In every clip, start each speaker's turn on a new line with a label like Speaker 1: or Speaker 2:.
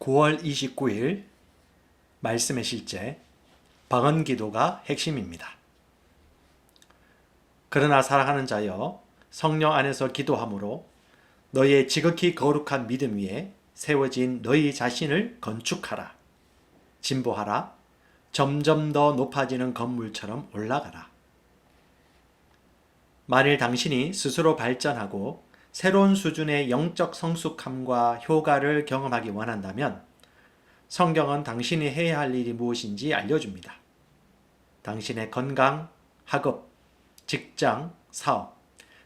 Speaker 1: 9월 29일 말씀의 실제 방언 기도가 핵심입니다. 그러나 사랑하는 자여 성령 안에서 기도함으로 너희의 지극히 거룩한 믿음 위에 세워진 너희 자신을 건축하라. 진보하라. 점점 더 높아지는 건물처럼 올라가라. 만일 당신이 스스로 발전하고 새로운 수준의 영적 성숙함과 효과를 경험하기 원한다면 성경은 당신이 해야 할 일이 무엇인지 알려줍니다. 당신의 건강, 학업, 직장, 사업,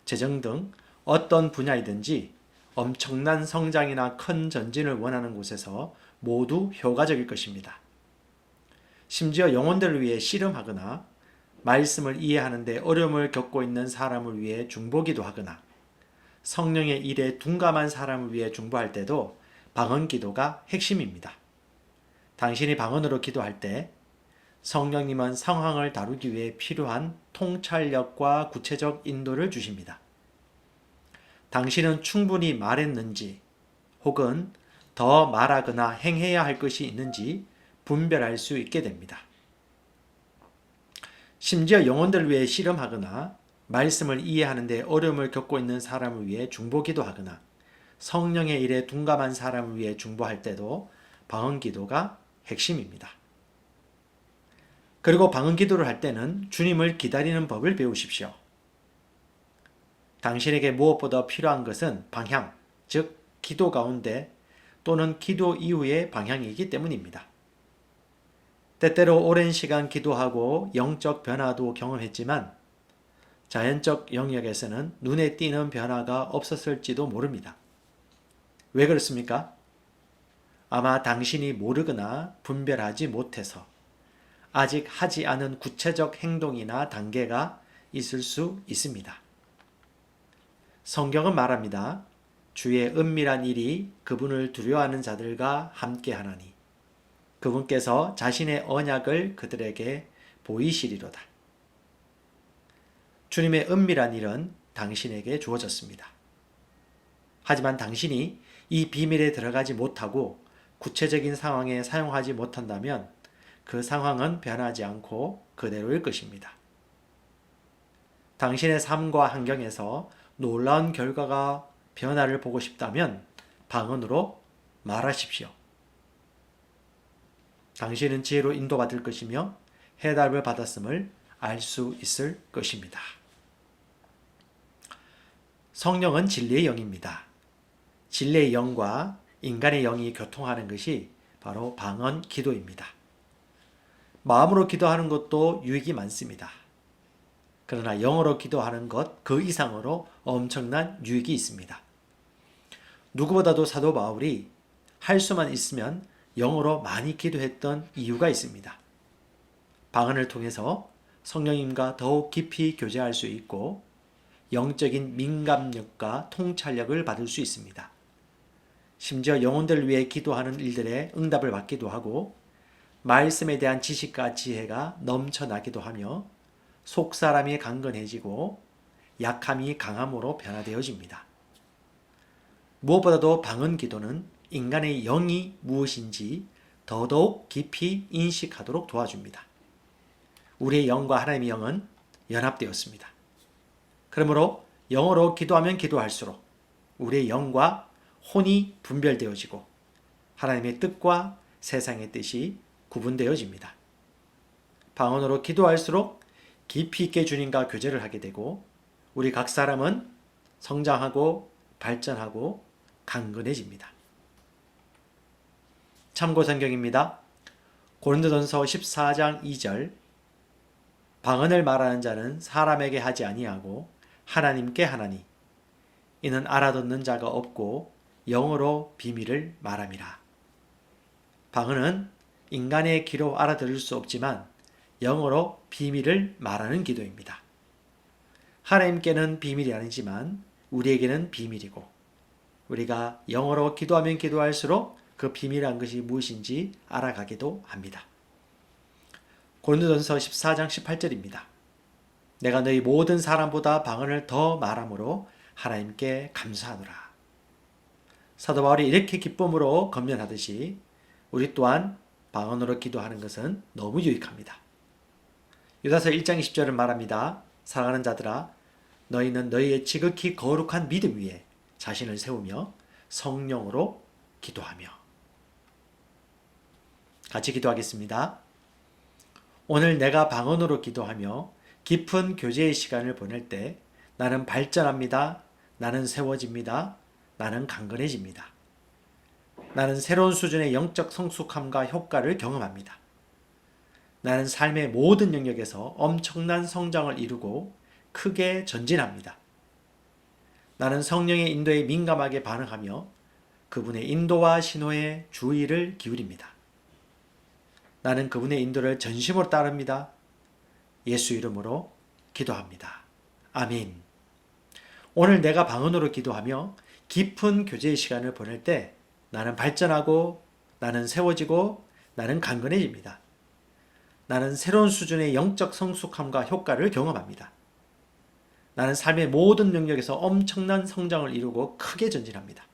Speaker 1: 재정 등 어떤 분야이든지 엄청난 성장이나 큰 전진을 원하는 곳에서 모두 효과적일 것입니다. 심지어 영혼들을 위해 씨름하거나 말씀을 이해하는데 어려움을 겪고 있는 사람을 위해 중보기도 하거나 성령의 일에 둔감한 사람을 위해 중보할 때도 방언 기도가 핵심입니다. 당신이 방언으로 기도할 때 성령님은 상황을 다루기 위해 필요한 통찰력과 구체적 인도를 주십니다. 당신은 충분히 말했는지 혹은 더 말하거나 행해야 할 것이 있는지 분별할 수 있게 됩니다. 심지어 영혼들을 위해 씨름하거나 말씀을 이해하는데 어려움을 겪고 있는 사람을 위해 중보기도 하거나 성령의 일에 둔감한 사람을 위해 중보할 때도 방언 기도가 핵심입니다. 그리고 방언 기도를 할 때는 주님을 기다리는 법을 배우십시오. 당신에게 무엇보다 필요한 것은 방향, 즉 기도 가운데 또는 기도 이후의 방향이기 때문입니다. 때때로 오랜 시간 기도하고 영적 변화도 경험했지만 자연적 영역에서는 눈에 띄는 변화가 없었을지도 모릅니다. 왜 그렇습니까? 아마 당신이 모르거나 분별하지 못해서 아직 하지 않은 구체적 행동이나 단계가 있을 수 있습니다. 성경은 말합니다. 주의 은밀한 일이 그분을 두려워하는 자들과 함께 하나니 그분께서 자신의 언약을 그들에게 보이시리로다. 주님의 은밀한 일은 당신에게 주어졌습니다. 하지만 당신이 이 비밀에 들어가지 못하고 구체적인 상황에 사용하지 못한다면 그 상황은 변하지 않고 그대로일 것입니다. 당신의 삶과 환경에서 놀라운 결과가 변화를 보고 싶다면 방언으로 말하십시오. 당신은 지혜로 인도받을 것이며 해답을 받았음을 알 수 있을 것입니다. 성령은 진리의 영입니다. 진리의 영과 인간의 영이 교통하는 것이 바로 방언 기도입니다. 마음으로 기도하는 것도 유익이 많습니다. 그러나 영어로 기도하는 것 그 이상으로 엄청난 유익이 있습니다. 누구보다도 사도 바울이 할 수만 있으면 영어로 많이 기도했던 이유가 있습니다. 방언을 통해서 성령님과 더욱 깊이 교제할 수 있고 영적인 민감력과 통찰력을 받을 수 있습니다. 심지어 영혼들을 위해 기도하는 일들에 응답을 받기도 하고 말씀에 대한 지식과 지혜가 넘쳐나기도 하며 속 사람이 강건해지고 약함이 강함으로 변화되어집니다. 무엇보다도 방언 기도는 인간의 영이 무엇인지 더더욱 깊이 인식하도록 도와줍니다. 우리의 영과 하나님의 영은 연합되었습니다. 그러므로 영어로 기도하면 기도할수록 우리의 영과 혼이 분별되어지고 하나님의 뜻과 세상의 뜻이 구분되어집니다. 방언으로 기도할수록 깊이 있게 주님과 교제를 하게 되고 우리 각 사람은 성장하고 발전하고 강건해집니다. 참고 성경입니다. 고린도전서 14장 2절 방언을 말하는 자는 사람에게 하지 아니하고 하나님께 하나니 이는 알아듣는 자가 없고 영어로 비밀을 말함이라. 방언은 인간의 귀로 알아들을 수 없지만 영어로 비밀을 말하는 기도입니다. 하나님께는 비밀이 아니지만 우리에게는 비밀이고 우리가 영어로 기도하면 기도할수록 그 비밀한 것이 무엇인지 알아가기도 합니다. 고린도전서 14장 18절입니다. 내가 너희 모든 사람보다 방언을 더 말함으로 하나님께 감사하노라. 사도 바울이 이렇게 기쁨으로 건면하듯이 우리 또한 방언으로 기도하는 것은 너무 유익합니다. 유다서 1장 20절을 말합니다. 사랑하는 자들아 너희는 너희의 지극히 거룩한 믿음 위에 자신을 세우며 성령으로 기도하며 같이 기도하겠습니다. 오늘 내가 방언으로 기도하며 깊은 교제의 시간을 보낼 때 나는 발전합니다. 나는 세워집니다. 나는 강건해집니다. 나는 새로운 수준의 영적 성숙함과 효과를 경험합니다. 나는 삶의 모든 영역에서 엄청난 성장을 이루고 크게 전진합니다. 나는 성령의 인도에 민감하게 반응하며 그분의 인도와 신호에 주의를 기울입니다. 나는 그분의 인도를 전심으로 따릅니다. 예수 이름으로 기도합니다. 아멘. 오늘 내가 방언으로 기도하며 깊은 교제의 시간을 보낼 때 나는 발전하고 나는 세워지고 나는 강건해집니다. 나는 새로운 수준의 영적 성숙함과 효과를 경험합니다. 나는 삶의 모든 영역에서 엄청난 성장을 이루고 크게 전진합니다.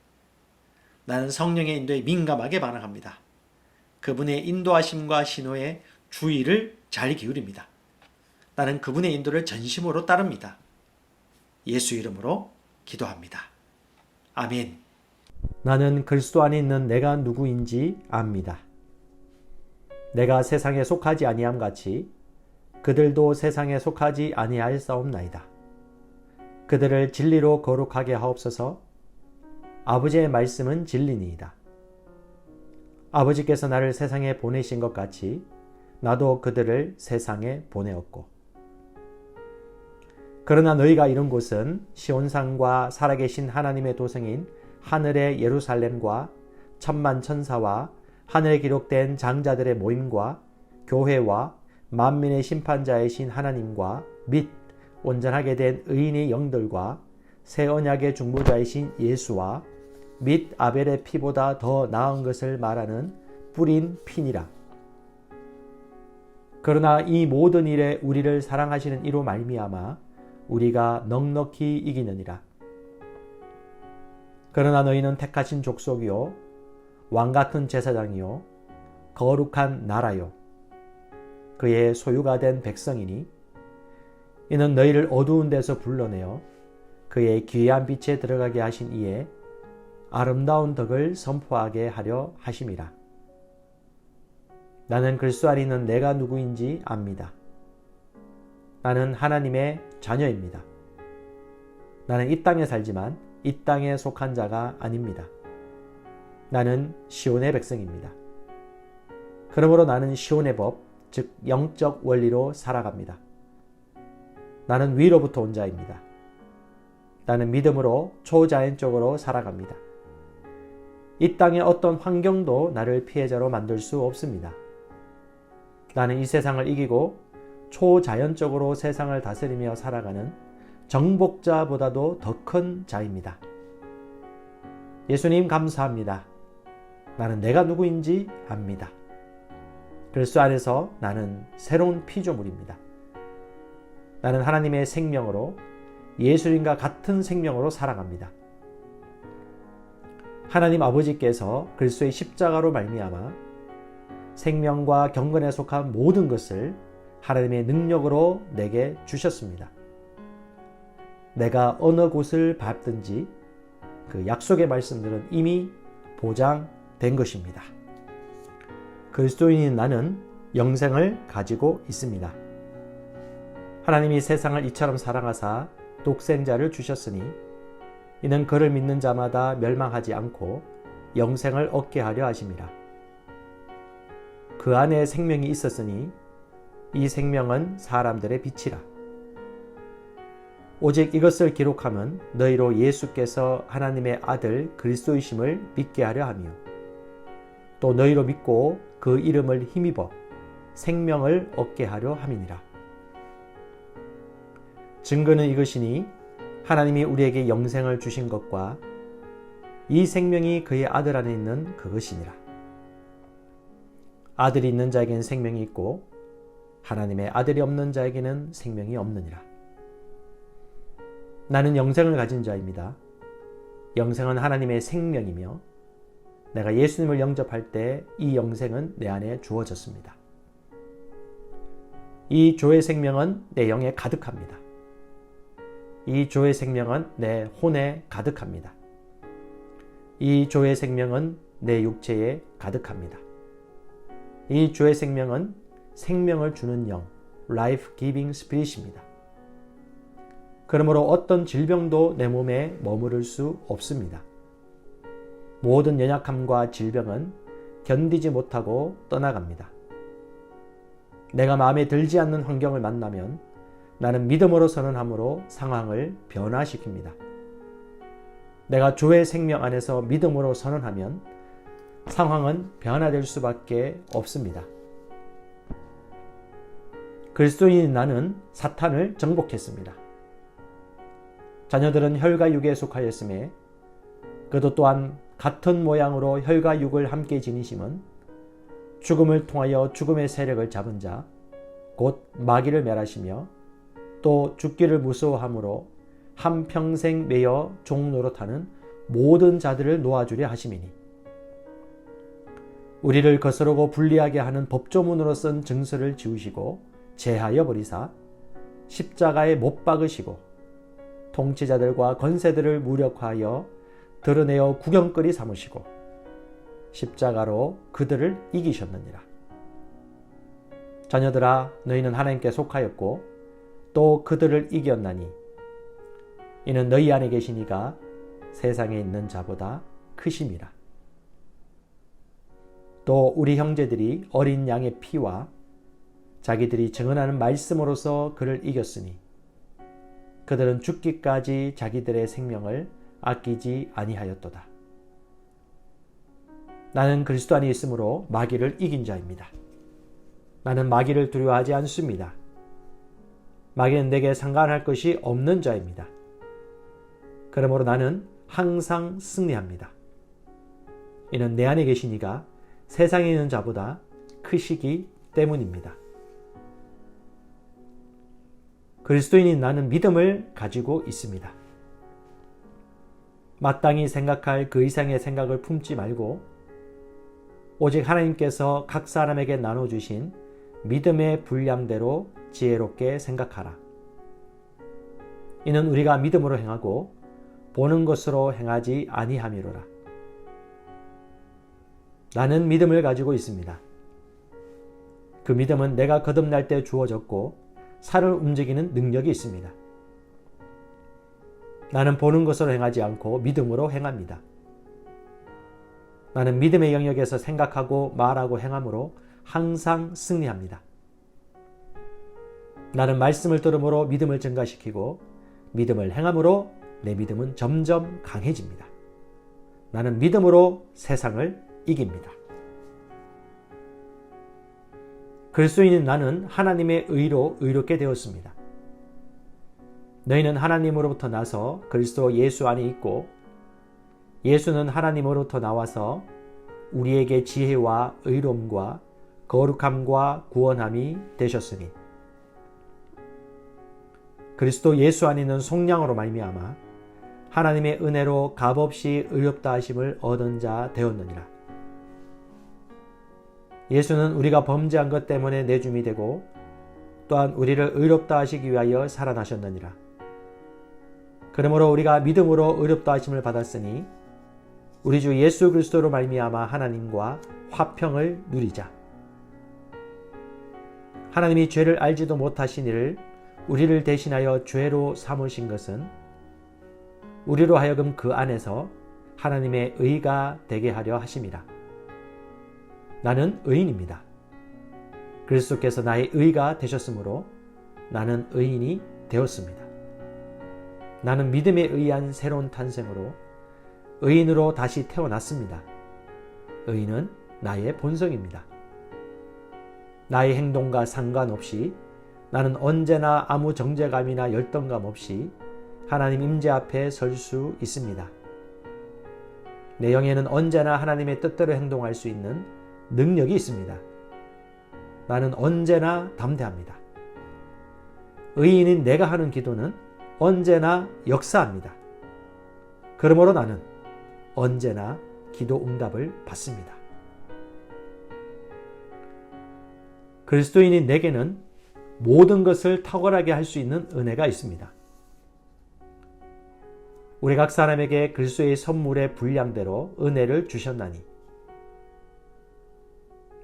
Speaker 1: 나는 성령의 인도에 민감하게 반응합니다. 그분의 인도하심과 신호에 주의를 잘 기울입니다. 나는 그분의 인도를 전심으로 따릅니다. 예수 이름으로 기도합니다. 아멘.
Speaker 2: 나는 그리스도 안에 있는 내가 누구인지 압니다. 내가 세상에 속하지 아니함 같이 그들도 세상에 속하지 아니할 싸움나이다. 그들을 진리로 거룩하게 하옵소서. 아버지의 말씀은 진리니이다. 아버지께서 나를 세상에 보내신 것 같이 나도 그들을 세상에 보내었고. 그러나 너희가 이룬 곳은 시온산과 살아계신 하나님의 도성인 하늘의 예루살렘과 천만 천사와 하늘에 기록된 장자들의 모임과 교회와 만민의 심판자이신 하나님과 및 온전하게 된 의인의 영들과 새 언약의 중보자이신 예수와 및 아벨의 피보다 더 나은 것을 말하는 뿌린 피니라. 그러나 이 모든 일에 우리를 사랑하시는 이로 말미암아 우리가 넉넉히 이기느니라. 그러나 너희는 택하신 족속이요 왕 같은 제사장이요 거룩한 나라요 그의 소유가 된 백성이니 이는 너희를 어두운 데서 불러내어 그의 귀한 빛에 들어가게 하신 이에 아름다운 덕을 선포하게 하려 하심이라. 나는 안에 있는 내가 누구인지 압니다. 나는 하나님의 자녀입니다. 나는 이 땅에 살지만 이 땅에 속한 자가 아닙니다. 나는 시온의 백성입니다. 그러므로 나는 시온의 법, 즉 영적 원리로 살아갑니다. 나는 위로부터 온 자입니다. 나는 믿음으로 초자연적으로 살아갑니다. 이 땅의 어떤 환경도 나를 피해자로 만들 수 없습니다. 나는 이 세상을 이기고 초자연적으로 세상을 다스리며 살아가는 정복자보다도 더 큰 자입니다. 예수님 감사합니다. 나는 내가 누구인지 압니다. 그리스도 안에서 나는 새로운 피조물입니다. 나는 하나님의 생명으로 예수님과 같은 생명으로 살아갑니다. 하나님 아버지께서 그리스도의 십자가로 말미암아 생명과 경건에 속한 모든 것을 하나님의 능력으로 내게 주셨습니다. 내가 어느 곳을 밟든지 그 약속의 말씀들은 이미 보장된 것입니다. 그리스도인인 나는 영생을 가지고 있습니다. 하나님이 세상을 이처럼 사랑하사 독생자를 주셨으니 이는 그를 믿는 자마다 멸망하지 않고 영생을 얻게 하려 하심이라. 그 안에 생명이 있었으니 이 생명은 사람들의 빛이라. 오직 이것을 기록함은 너희로 예수께서 하나님의 아들 그리스도이심을 믿게 하려 하며 또 너희로 믿고 그 이름을 힘입어 생명을 얻게 하려 함이니라. 증거는 이것이니 하나님이 우리에게 영생을 주신 것과 이 생명이 그의 아들 안에 있는 그것이니라. 아들이 있는 자에게는 생명이 있고 하나님의 아들이 없는 자에게는 생명이 없느니라. 나는 영생을 가진 자입니다. 영생은 하나님의 생명이며 내가 예수님을 영접할 때 이 영생은 내 안에 주어졌습니다. 이 조의 생명은 내 영에 가득합니다. 이 조의 생명은 내 혼에 가득합니다. 이 조의 생명은 내 육체에 가득합니다. 이 조의 생명은 생명을 주는 영, life giving spirit입니다. 그러므로 어떤 질병도 내 몸에 머무를 수 없습니다. 모든 연약함과 질병은 견디지 못하고 떠나갑니다. 내가 마음에 들지 않는 환경을 만나면 나는 믿음으로 선언함으로 상황을 변화시킵니다. 내가 조의 생명 안에서 믿음으로 선언하면 상황은 변화될 수밖에 없습니다. 그리스도인 나는 사탄을 정복했습니다. 자녀들은 혈과 육에 속하였음에 그도 또한 같은 모양으로 혈과 육을 함께 지니심은 죽음을 통하여 죽음의 세력을 잡은 자, 곧 마귀를 멸하시며 또 죽기를 무서워함으로 한평생 매여 종노릇하는 모든 자들을 놓아주려 하심이니 우리를 거스르고 불리하게 하는 법조문으로 쓴 증서를 지우시고 제하여 버리사 십자가에 못 박으시고 통치자들과 권세들을 무력화하여 드러내어 구경거리 삼으시고 십자가로 그들을 이기셨느니라. 자녀들아 너희는 하나님께 속하였고 또 그들을 이겼나니 이는 너희 안에 계시니가 세상에 있는 자보다 크심이라. 또 우리 형제들이 어린 양의 피와 자기들이 증언하는 말씀으로서 그를 이겼으니 그들은 죽기까지 자기들의 생명을 아끼지 아니하였도다. 나는 그리스도 안에 있으므로 마귀를 이긴 자입니다. 나는 마귀를 두려워하지 않습니다. 마귀는 내게 상관할 것이 없는 자입니다. 그러므로 나는 항상 승리합니다. 이는 내 안에 계시니가 세상에 있는 자보다 크시기 때문입니다. 그리스도인인 나는 믿음을 가지고 있습니다. 마땅히 생각할 그 이상의 생각을 품지 말고 오직 하나님께서 각 사람에게 나눠주신 믿음의 분량대로 지혜롭게 생각하라. 이는 우리가 믿음으로 행하고 보는 것으로 행하지 아니함이로라. 나는 믿음을 가지고 있습니다. 그 믿음은 내가 거듭날 때 주어졌고 살을 움직이는 능력이 있습니다. 나는 보는 것으로 행하지 않고 믿음으로 행합니다. 나는 믿음의 영역에서 생각하고 말하고 행함으로 항상 승리합니다. 나는 말씀을 들음으로 믿음을 증가시키고 믿음을 행함으로 내 믿음은 점점 강해집니다. 나는 믿음으로 세상을 이깁니다. 그리스도인인 나는 하나님의 의로 의롭게 되었습니다. 너희는 하나님으로부터 나서 그리스도 예수 안에 있고 예수는 하나님으로부터 나와서 우리에게 지혜와 의로움과 거룩함과 구원함이 되셨으니 그리스도 예수 안에 있는 속량으로 말미암아 하나님의 은혜로 값없이 의롭다 하심을 얻은 자 되었느니라. 예수는 우리가 범죄한 것 때문에 내줌이 되고 또한 우리를 의롭다 하시기 위하여 살아나셨느니라. 그러므로 우리가 믿음으로 의롭다 하심을 받았으니 우리 주 예수 그리스도로 말미암아 하나님과 화평을 누리자. 하나님이 죄를 알지도 못하신 이를 우리를 대신하여 죄로 삼으신 것은 우리로 하여금 그 안에서 하나님의 의가 되게 하려 하심이라. 나는 의인입니다. 그리스도께서 나의 의가 되셨으므로 나는 의인이 되었습니다. 나는 믿음에 의한 새로운 탄생으로 의인으로 다시 태어났습니다. 의인은 나의 본성입니다. 나의 행동과 상관없이 나는 언제나 아무 정죄감이나 열등감 없이 하나님 임재 앞에 설 수 있습니다. 내 영에는 언제나 하나님의 뜻대로 행동할 수 있는 능력이 있습니다. 나는 언제나 담대합니다. 의인인 내가 하는 기도는 언제나 역사합니다. 그러므로 나는 언제나 기도 응답을 받습니다. 그리스도인인 내게는 모든 것을 탁월하게 할 수 있는 은혜가 있습니다. 우리 각 사람에게 그리스도의 선물의 분량대로 은혜를 주셨나니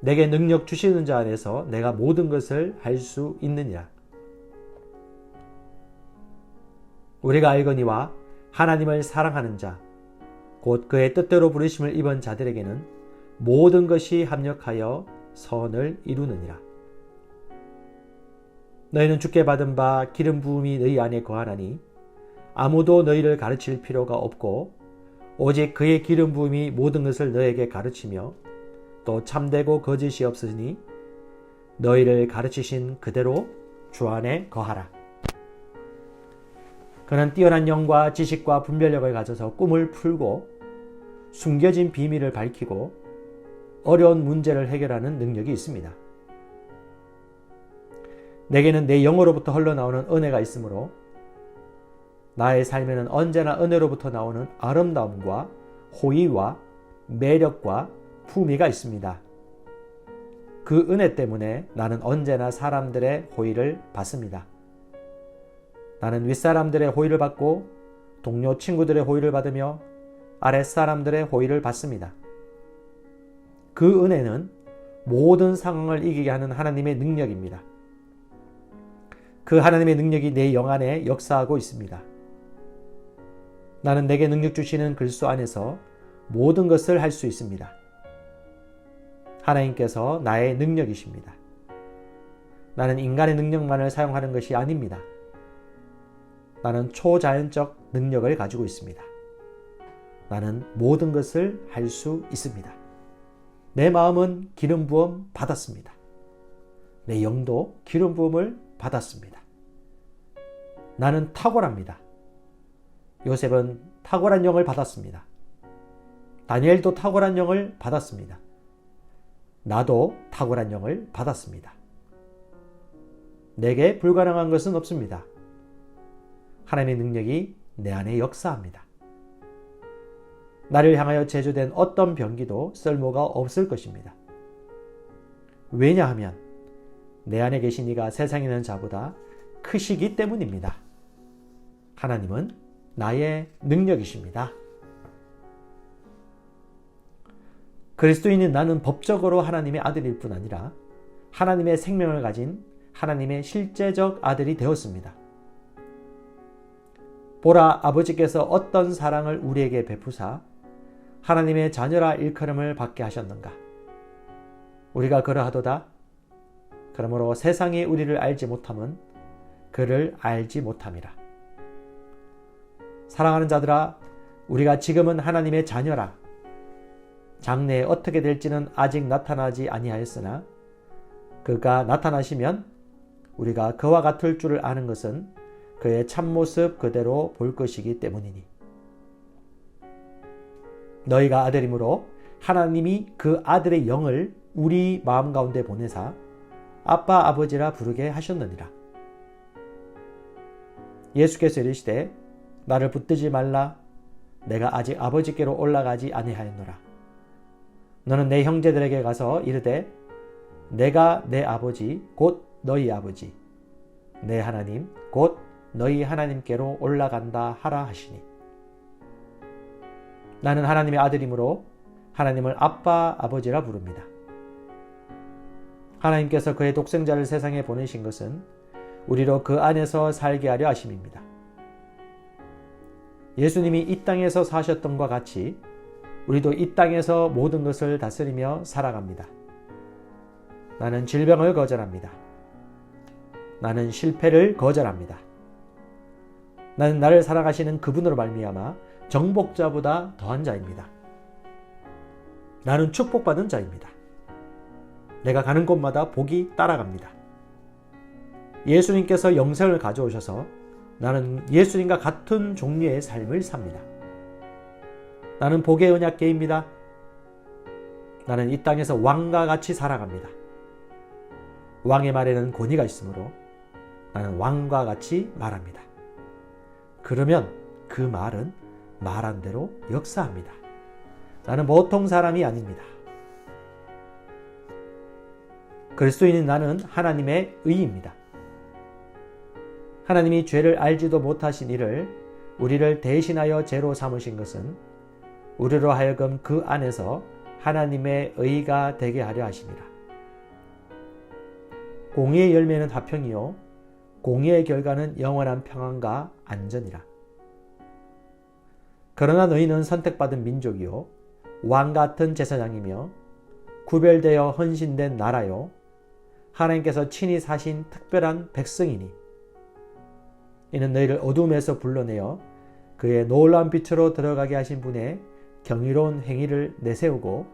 Speaker 2: 내게 능력 주시는 자 안에서 내가 모든 것을 할 수 있느니라. 우리가 알거니와 하나님을 사랑하는 자, 곧 그의 뜻대로 부르심을 입은 자들에게는 모든 것이 합력하여 선을 이루느니라. 너희는 주께 받은 바 기름 부음이 너희 안에 거하나니 아무도 너희를 가르칠 필요가 없고 오직 그의 기름 부음이 모든 것을 너에게 가르치며 또 참되고 거짓이 없으니 너희를 가르치신 그대로 주 안에 거하라. 그는 뛰어난 영과 지식과 분별력을 가져서 꿈을 풀고 숨겨진 비밀을 밝히고 어려운 문제를 해결하는 능력이 있습니다. 내게는 내 영어로부터 흘러나오는 은혜가 있으므로 나의 삶에는 언제나 은혜로부터 나오는 아름다움과 호의와 매력과 품위가 있습니다. 그 은혜 때문에 나는 언제나 사람들의 호의를 받습니다. 나는 윗사람들의 호의를 받고 동료 친구들의 호의를 받으며 아랫사람들의 호의를 받습니다. 그 은혜는 모든 상황을 이기게 하는 하나님의 능력입니다. 그 하나님의 능력이 내 영 안에 역사하고 있습니다. 나는 내게 능력 주시는 그리스도 안에서 모든 것을 할 수 있습니다. 하나님께서 나의 능력이십니다. 나는 인간의 능력만을 사용하는 것이 아닙니다. 나는 초자연적 능력을 가지고 있습니다. 나는 모든 것을 할 수 있습니다. 내 마음은 기름 부음 받았습니다. 내 영도 기름 부음을 받았습니다. 나는 탁월합니다. 요셉은 탁월한 영을 받았습니다. 다니엘도 탁월한 영을 받았습니다. 나도 탁월한 영을 받았습니다. 내게 불가능한 것은 없습니다. 하나님의 능력이 내 안에 역사합니다. 나를 향하여 제조된 어떤 병기도 쓸모가 없을 것입니다. 왜냐하면 내 안에 계신 이가 세상에 있는 자보다 크시기 때문입니다. 하나님은 나의 능력이십니다. 그리스도인인 나는 법적으로 하나님의 아들일 뿐 아니라 하나님의 생명을 가진 하나님의 실제적 아들이 되었습니다. 보라 아버지께서 어떤 사랑을 우리에게 베푸사 하나님의 자녀라 일컬음을 받게 하셨는가? 우리가 그러하도다. 그러므로 세상이 우리를 알지 못함은 그를 알지 못함이라. 사랑하는 자들아, 우리가 지금은 하나님의 자녀라. 장래에 어떻게 될지는 아직 나타나지 아니하였으나 그가 나타나시면 우리가 그와 같을 줄을 아는 것은 그의 참모습 그대로 볼 것이기 때문이니. 너희가 아들이므로 하나님이 그 아들의 영을 우리 마음 가운데 보내사 아빠 아버지라 부르게 하셨느니라. 예수께서 이르시되 나를 붙들지 말라 내가 아직 아버지께로 올라가지 아니하였노라. 너는 내 형제들에게 가서 이르되 내가 내 아버지 곧 너희 아버지 내 하나님 곧 너희 하나님께로 올라간다 하라 하시니 나는 하나님의 아들이므로 하나님을 아빠 아버지라 부릅니다. 하나님께서 그의 독생자를 세상에 보내신 것은 우리로 그 안에서 살게 하려 하심입니다. 예수님이 이 땅에서 사셨던 것 같이 우리도 이 땅에서 모든 것을 다스리며 살아갑니다. 나는 질병을 거절합니다. 나는 실패를 거절합니다. 나는 나를 사랑하시는 그분으로 말미암아 정복자보다 더한 자입니다. 나는 축복받은 자입니다. 내가 가는 곳마다 복이 따라갑니다. 예수님께서 영생을 가져오셔서 나는 예수님과 같은 종류의 삶을 삽니다. 나는 복의 언약계입니다. 나는 이 땅에서 왕과 같이 살아갑니다. 왕의 말에는 권위가 있으므로 나는 왕과 같이 말합니다. 그러면 그 말은 말한 대로 역사합니다. 나는 보통 사람이 아닙니다. 그리스도인인 나는 하나님의 의입니다. 하나님이 죄를 알지도 못하신 이를 우리를 대신하여 죄로 삼으신 것은 우리로 하여금 그 안에서 하나님의 의가 되게 하려 하심이라. 공의의 열매는 화평이요 공의의 결과는 영원한 평안과 안전이라. 그러나 너희는 선택받은 민족이요 왕 같은 제사장이며 구별되어 헌신된 나라요 하나님께서 친히 사신 특별한 백성이니 이는 너희를 어둠에서 불러내어 그의 놀라운 빛으로 들어가게 하신 분의 경이로운 행위를 내세우고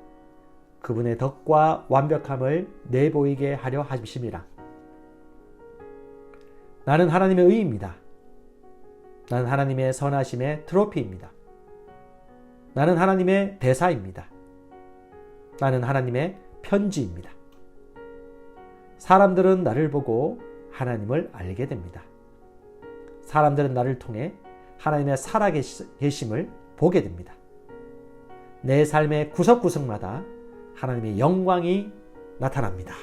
Speaker 2: 그분의 덕과 완벽함을 내보이게 하려 하심이라. 나는 하나님의 의입니다. 나는 하나님의 선하심의 트로피입니다. 나는 하나님의 대사입니다. 나는 하나님의 편지입니다. 사람들은 나를 보고 하나님을 알게 됩니다. 사람들은 나를 통해 하나님의 살아계심을 보게 됩니다. 내 삶의 구석구석마다 하나님의 영광이 나타납니다.